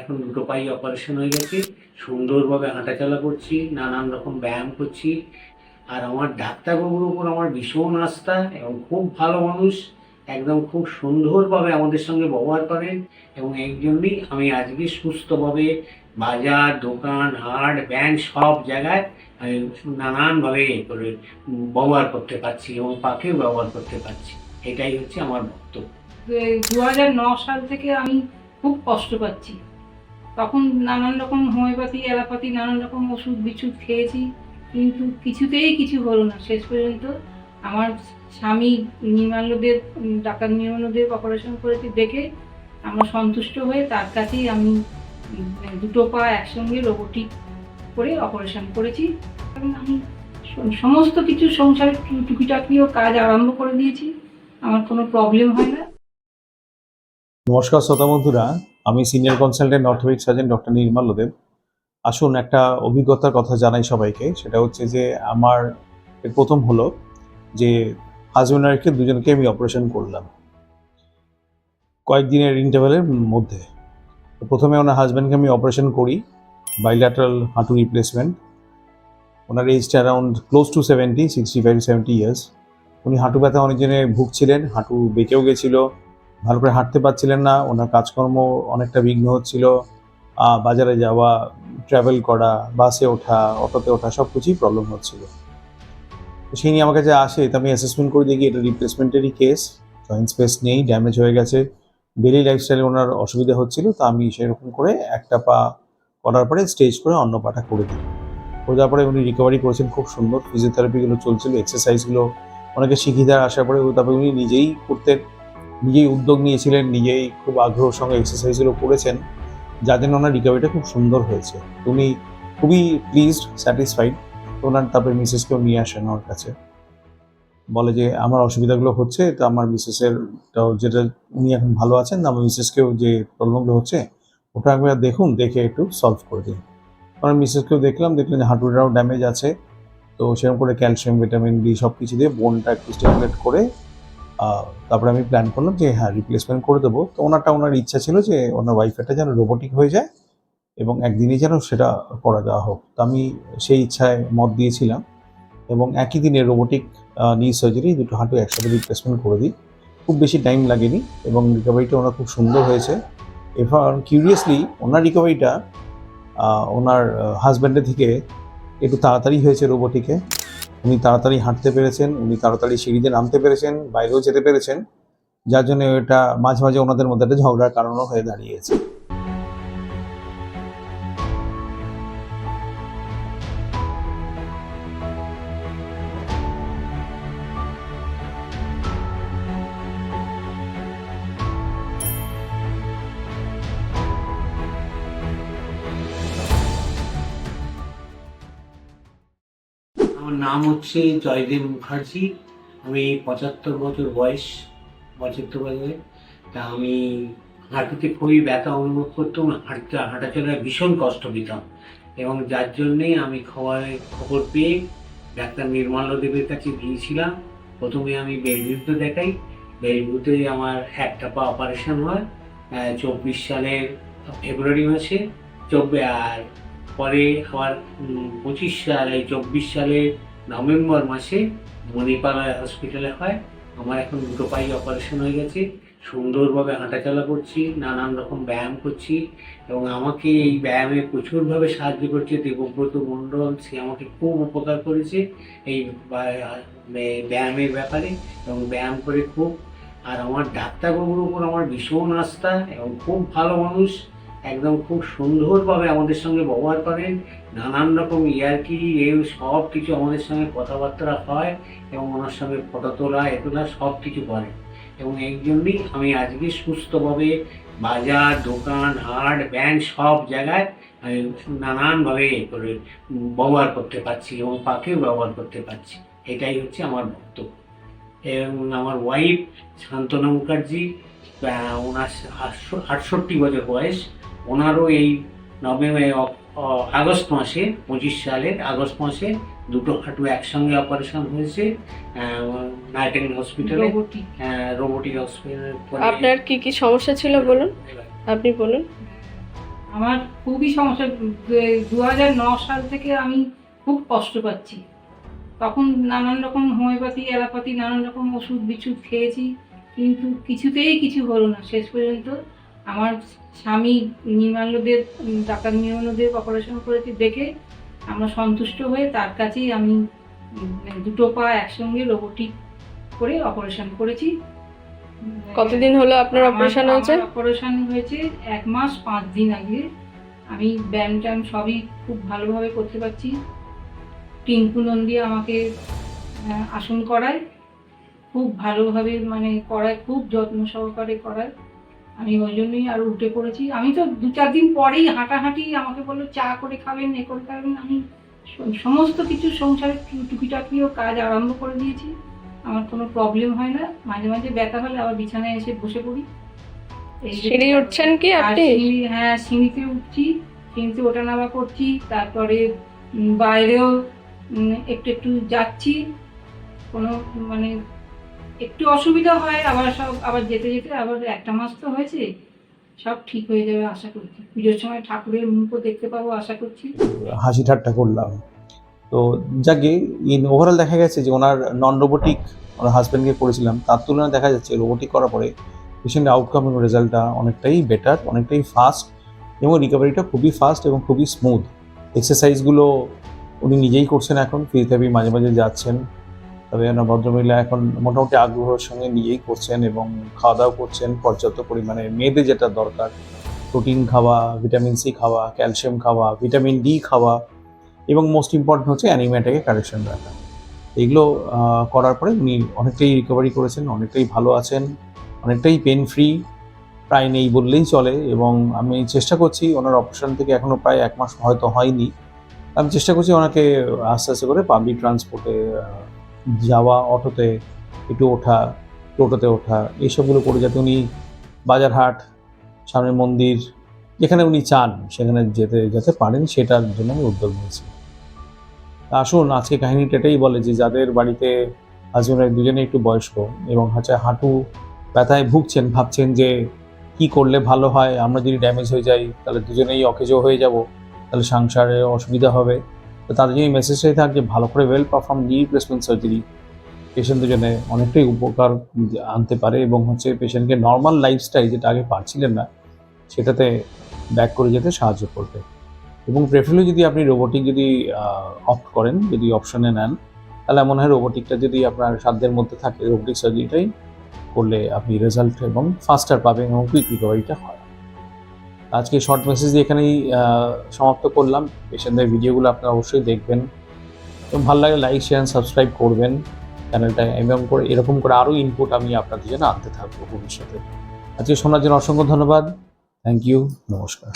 এখন দুটো পাই অপারেশন হয়ে গেছে। সুন্দরভাবে হাঁটাচলা করছি, নানান রকম ব্যায়াম করছি। আর আমার ডাক্তারবাবুর উপর আমার ভীষণ আস্থা এবং খুব ভালো মানুষ। একদম খুব সুন্দরভাবে আমাদের সঙ্গে ব্যবহার করেন এবং এই জন্যই আমি আজকে সুস্থভাবে বাজার, দোকান, হাট, ব্যাংক সব জায়গায় আমি নানানভাবে করে ব্যবহার করতে পারছি এবং পাকেও ব্যবহার করতে পারছি। এটাই হচ্ছে আমার বক্তব্য। দু হাজার ন সাল থেকে আমি খুব কষ্ট পাচ্ছি। তখন নানান রকম হোমিওপ্যাথি, অ্যালোপ্যাথি, নানান রকম ওষুধ বিছুধ খেয়েছি, কিন্তু কিছুতেই কিছু হলো না। শেষ পর্যন্ত আমার স্বামী উম, ডাক্তার নির্মাল্যদেব অপারেশন করেছি দেখে আমরা সন্তুষ্ট হয়ে তার কাছেই আমি দুটো পা একসঙ্গে রোবোটিক করে অপারেশন করেছি। এবং আমি সমস্ত কিছু সংসারের টুকিটাকিও কাজ আরম্ভ করে দিয়েছি আমার কোনো প্রবলেম হয় না। নমস্কার শ্রোতা বন্ধুরা আমি senior consultant orthopaedic surgeon doctor Nirmal Dev আসুন একটা অভিজ্ঞতার কথা জানাই সবাইকে সেটা হচ্ছে যে আমার প্রথম হলো যে হাজব্যান্ড ওয়াইফকে দুজনকে আমি অপারেশন করলাম। কয়েকদিনের ইন্টারভ্যালের মধ্যে। প্রথমে ওনার হাজব্যান্ডকে আমি অপারেশন করি বাইল্যাটারাল হাঁটু রিপ্লেসমেন্ট ওনার এজটা around close to seventy sixty five seventy years উনি হাঁটু ব্যথা অনেক দিনে ভুগছিলেন, হাঁটু বেঁকেও গেছিল, ভালো করে হাঁটতে পারছিলেন না, ওনার কাজকর্ম অনেকটা বিঘ্ন হচ্ছিল। বাজারে যাওয়া ট্রাভেল করা, বাসে ওঠা, অটোতে ওঠা সব কিছুই প্রবলেম হচ্ছিল। সেই নিয়ে আমার কাছে আসে তো আমি অ্যাসেসমেন্ট করে দেখি, এটা রিপ্লেসমেন্টেরই কেস জয়েন্ট স্পেস নেই ড্যামেজ হয়ে গেছে। ডেলি লাইফস্টাইলে ওনার অসুবিধা হচ্ছিল, তো আমি সেরকম করে একটা পা করার পরে স্টেজ করে অন্য পাটা করে দিই। করে দেওয়ার পরে উনি রিকভারি করেছেন খুব সুন্দর ফিজিওথেরাপিগুলো চলছিল এক্সারসাইজগুলো অনেকে শিখিয়ে দেওয়ার আসার পরে তারপরে উনি নিজেই করতেন নিজেই উদ্যোগ নিয়েছিলেন, নিজেই খুব আগ্রহের সঙ্গে এক্সারসাইজগুলো করেছেন, যার জন্য ওনার রিকভারিটা খুব সুন্দর হয়েছে। উনি খুবই প্লিজড স্যাটিসফাইড ওনার তারপরে মিসেসকেও নিয়ে আসেন ওর কাছে। বলে যে, আমার অসুবিধাগুলো হচ্ছে, তো আমার মিসেসের যেটা উনি এখন ভালো আছেন না আমার মিসেসকেও যে প্রবলেমগুলো হচ্ছে, ওটা একবার দেখুন, দেখে একটু সলভ করে দিন। আমার মিসেসকেও দেখলাম, দেখলেন যে হাঁটুটাও ড্যামেজ আছে, তো সেরকম করে ক্যালসিয়াম ভিটামিন ডি সব কিছু দিয়ে বোনটা একটু স্টিমুলেট করে তারপরে আমি প্ল্যান করলাম যে হ্যাঁ রিপ্লেসমেন্ট করে দেবো। তো ওনারটা, ওনার ইচ্ছা ছিল যে, ওনার ওয়াইফাইটা যেন রোবোটিক হয়ে যায় এবং একদিনে যেন সেটা করা দেওয়া হোক। তো আমি সেই ইচ্ছায় মত দিয়েছিলাম এবং একই দিনে রোবোটিক নি সার্জারি দুটো হাঁটু একসাথে রিপ্লেসমেন্ট করে দিই। খুব বেশি টাইম লাগেনি এবং রিকভারিটা ওনার খুব সুন্দর হয়েছে। এবার কিউরিয়াসলি ওনার রিকভারিটা ওনার হাজব্যান্ডের থেকে একটু তাড়াতাড়ি হয়েছে রোবোটিকে উনি তাড়াতাড়ি হাঁটতে পেরেছেন, উনি তাড়াতাড়ি সিঁড়িতে নামতে পেরেছেন, বাইরেও যেতে পেরেছেন। যার জন্য এটা মাঝে মাঝে ওনাদের মধ্যে একটা ঝগড়ার কারণও হয়ে দাঁড়িয়েছে। আমার নাম হচ্ছে জয়দেব মুখার্জি। আমি পঁচাত্তর বছর বয়স, পঁচাত্তর বছরে। তা আমি হাঁটুতে খুবই ব্যথা অনুভব করতাম, হাঁটতে হাঁটাচলায় ভীষণ কষ্ট পেতাম। এবং যার জন্যেই আমি খবর খবর পেয়ে ডাক্তার নির্মল দেবের কাছে গিয়েছিলাম। প্রথমে আমি বেলভিউতে দেখাই। বেলভিউতে আমার একটা পা অপারেশন হয় চব্বিশ সালের ফেব্রুয়ারি মাসে। চব্বিশ, আর পরে আবার পঁচিশ সালে চব্বিশ সালের নভেম্বর মাসে মণিপাড়া হসপিটালে হয়। আমার এখন দুটো পাই অপারেশন হয়ে গেছে। সুন্দরভাবে হাঁটাচলা করছি, নানান রকম ব্যায়াম করছি এবং আমাকে এই ব্যায়ামে প্রচুরভাবে সাহায্য করছে দেবব্রত মণ্ডল। সে আমাকে খুব উপকার করেছে এই ব্যায়ামের ব্যাপারে এবং ব্যায়াম করে খুব। আর আমার ডাক্তারবাবুর উপর আমার ভীষণ আস্থা এবং খুব ভালো মানুষ। একদম খুব সুন্দরভাবে আমাদের সঙ্গে ব্যবহার করেন। নানান রকম ইয়ার্কি এই সব কিছু আমাদের সঙ্গে কথাবার্তা হয় এবং ওনার সঙ্গে ফটো তোলা এ তোলা সব কিছু করে। এবং এই জন্যই আমি আজকে সুস্থভাবে বাজার, দোকান, হাট, ব্যাংক সব জায়গায় আমি নানানভাবে করে ব্যবহার করতে পারছি এবং পাকেও ব্যবহার করতে পারছি। এটাই হচ্ছে আমার বক্তব্য। এবং আমার ওয়াইফ শান্তনা মুখার্জি ওনার আটষট্টি বছর বয়স। ওনারও এই নভেম্বর আগস্ট মাসে পঁচিশ সালের আগস্ট মাসে দুটো হাঁটু একসঙ্গে অপারেশন হয়েছে নাইটেন হসপিটালে রোবটিক রোবোটিক হসপিটালে আপনার কি কি সমস্যা ছিল বলুন? আপনি বলুন। আমার খুবই সমস্যা। দু হাজার ন সাল থেকে আমি খুব কষ্ট পাচ্ছি। তখন নানান রকম হোমিওপ্যাথি অ্যালোপ্যাথি নানান রকম ওষুধ বিছুধ খেয়েছি কিন্তু কিছুতেই কিছু হলো না। শেষ পর্যন্ত আমার স্বামী নির্মাল্যদের ডাক্তার নির্মাল্যদের অপারেশন করেছে দেখে আমরা সন্তুষ্ট হয়ে তার কাছেই আমি দুটো পা একসঙ্গে রোবোটিক করে অপারেশন করেছি। কতদিন হলো আপনার অপারেশন হয়েছে? অপারেশন হয়েছে এক মাস পাঁচ দিন আগে। আমি ব্যায়াম ট্যাম সবই খুব ভালোভাবে করতে পারছি। টিঙ্কু নন্দী আমাকে আসন করায় খুব ভালোভাবে মানে করায় খুব যত্ন সহকারে করায়। আমি ওই জন্যই আরও উঠে পড়েছি। আমি তো দু চার দিন পরেই হাঁটাহাঁটি আমাকে বলল চা করে খাবেন এ করে খাবেন। আমি সমস্ত কিছু সংসারের টুকিটাকিও কাজ আরম্ভ করে দিয়েছি। আমার কোনো প্রবলেম হয় না। মাঝে মাঝে ব্যথা হলে আবার বিছানায় এসে বসে পড়ি। সিঁড়ি উঠছেন কি আপনি? হ্যাঁ সিঁড়িতে উঠছি সিঁড়িতে ওঠা নামা করছি তারপরে বাইরেও একটু একটু যাচ্ছি। কোনো মানে একটু অসুবিধা হয়, আবার সব, আবার যেতে যেতে আবার একটা মাস তো হয়েছে, সব ঠিক হয়ে যাবে আশা করছি। পুজোর সময় ঠাকুরের মুখও দেখতে পাবো আশা করছি। হাসি ঠাট্টা করলাম। তো যাকে ইন ওভারঅল দেখা গেছে যে ওনার নন রোবোটিক ওনার হাজব্যান্ডকে করেছিলাম, তার তুলনায় দেখা যাচ্ছে রোবোটিক করার পরে পেশেন্টের আউটকাম এবং রেজাল্টটা অনেকটাই বেটার অনেকটাই ফাস্ট এবং রিকভারিটা খুবই ফাস্ট এবং খুবই স্মুথ এক্সারসাইজগুলো উনি নিজেই করছেন এখন ফিজিওথেরাপি মাঝে মাঝে যাচ্ছেন। তবে ওনার ভদ্রমহিলা এখন মোটামুটি আগ্রহের সঙ্গে নিজেই করছেন এবং খাওয়া দাওয়া করছেন, পর্যাপ্ত পরিমাণে মেয়েদের যেটা দরকার, প্রোটিন খাওয়া, ভিটামিন সি খাওয়া, ক্যালসিয়াম খাওয়া, ভিটামিন ডি খাওয়া এবং মোস্ট ইম্পর্টেন্ট হচ্ছে অ্যানিমিয়াটাকে কারেকশন রাখা। এগুলো করার পরে উনি অনেকটাই রিকভারি করেছেন, অনেকটাই ভালো আছেন, অনেকটাই পেন ফ্রি প্রায় নেই বললেই চলে এবং আমি চেষ্টা করছি ওনার অপারেশন থেকে এখনও প্রায় এক মাস হয়তো হয়নি। আমি চেষ্টা করছি ওনাকে আস্তে আস্তে করে পাবলিক ট্রান্সপোর্টে যাওয়া অটোতে, একটু ওঠা, টোটোতে ওঠা, এইসবগুলো করে যাতে উনি বাজারহাট সামনে মন্দির, যেখানে উনি চান, সেখানে যেতে যেতে পারেন, সেটার জন্য আমি উদ্যোগ নিয়েছি। আসুন, আজকে কাহিনীটা এটাই বলে যে যাদের বাড়িতে হাজব্যান্ড দুজনে একটু বয়স্ক এবং হচ্ছে হাঁটু ব্যথায় ভুগছেন, ভাবছেন যে কি করলে ভালো হয়, আমরা যদি ড্যামেজ হয়ে যাই, তাহলে দুজনেই অকেজো হয়ে যাব, তাহলে সংসারে অসুবিধা হবে। তো তাদের জন্য মেসেজটাই থাক যে ভালো করে ওয়েল পারফর্ম নি রিপ্লেসমেন্ট সার্জারি পেশেন্ট দুজনে অনেকটাই উপকার আনতে পারে এবং হচ্ছে পেশেন্টকে নর্মাল লাইফস্টাইল যেটা আগে পারছিলেন না, সেটাতে ব্যাক করে যেতে সাহায্য করবে। এবং প্রেফারলি যদি আপনি রোবোটিক যদি অপ্ট করেন, যদি অপশনে নেন, তাহলে মনে হয় রোবোটিকটা যদি আপনার সাধ্যের মধ্যে থাকে রোবোটিক সার্জারিটাই করলে আপনি রেজাল্ট এবং ফাস্টার পাবেন এবং কুইক রিকভারিটা হয়। আজকে শর্ট মেসেজ দিয়ে এখানেই সমাপ্ত করলাম। পেশেন্টদের ভিডিওগুলো আপনারা অবশ্যই দেখবেন। এবং ভালো লাগে লাইক শেয়ার সাবস্ক্রাইব করবেন চ্যানেলটা এবং করে, এরকম করে আরও ইনপুট আমি আপনাদের জন্য আনতে থাকব ভবিষ্যতে। আজকে শোনার জন্য অসংখ্য ধন্যবাদ। থ্যাংক ইউ নমস্কার।